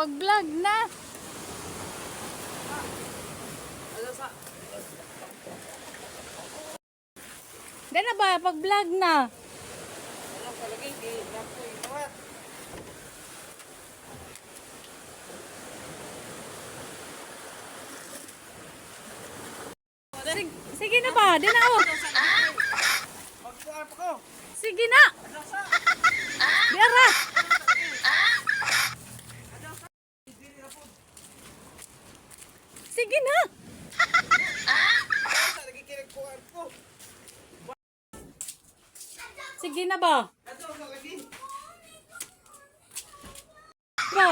Pag-vlog na. Dahil na ba? Pag-vlog na. Sige, sige na ba? Di na oh. Sige na. Sige na. Sige na ba? Ba?